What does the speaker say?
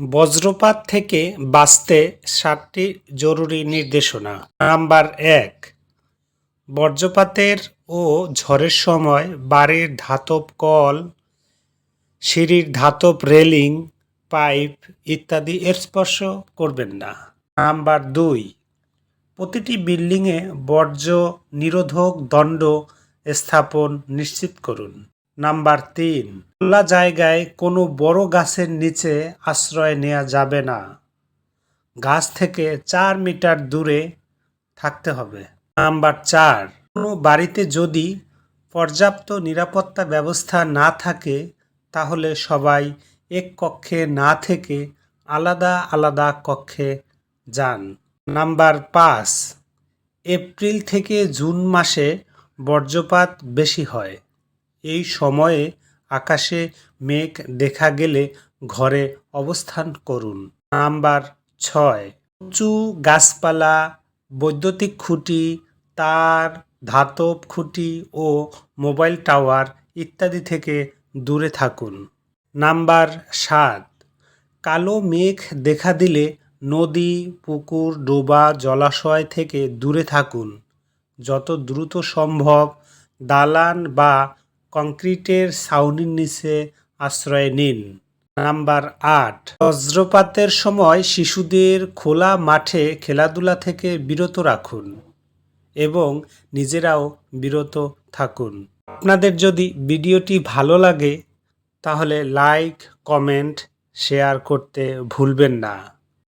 বজ্রপাত থেকে বাঁচতে সাতটি জরুরি নির্দেশনা। নাম্বার এক, বজ্রপাতের ও ঝড়ের সময় বাড়ির ধাতব কল, সিঁড়ির ধাতব রেলিং, পাইপ ইত্যাদি এর স্পর্শ করবেন না। নাম্বার দুই, প্রতিটি বিল্ডিংয়ে বর্জ্য নিরোধক দণ্ড স্থাপন নিশ্চিত করুন। নাম্বার তিন। খোলা জায়গায় কোনো বড় গাছের নিচে আশ্রয় নেওয়া যাবে না। গাছ থেকে চার মিটার দূরে থাকতে হবে। নাম্বার চার, কোনো বাড়িতে যদি পর্যাপ্ত নিরাপত্তা ব্যবস্থা না থাকে, তাহলে সবাই এক কক্ষে না থেকে আলাদা আলাদা কক্ষে যান। নাম্বার পাঁচ, এপ্রিল থেকে জুন মাসে বজ্রপাত বেশি হয়। এই সময়ে আকাশে মেঘ দেখা গেলে ঘরে অবস্থান করুন। নাম্বার ছয়। উঁচু গাছপালা, বৈদ্যুতিক খুঁটি, তার, ধাতব খুঁটি ও মোবাইল টাওয়ার ইত্যাদি থেকে দূরে থাকুন। নাম্বার সাত। কালো মেঘ দেখা দিলে নদী, পুকুর, ডোবা, জলাশয় থেকে দূরে থাকুন। যত দ্রুত সম্ভব দালান বা কংক্রিটের ছাউনির নিচে আশ্রয় নিন। নাম্বার আট। বজ্রপাতের সময় শিশুদের খোলা মাঠে খেলাধুলা থেকে বিরত রাখুন এবং নিজেরাও বিরত থাকুন। আপনাদের যদি ভিডিওটি ভালো লাগে, তাহলে লাইক, কমেন্ট, শেয়ার করতে ভুলবেন না।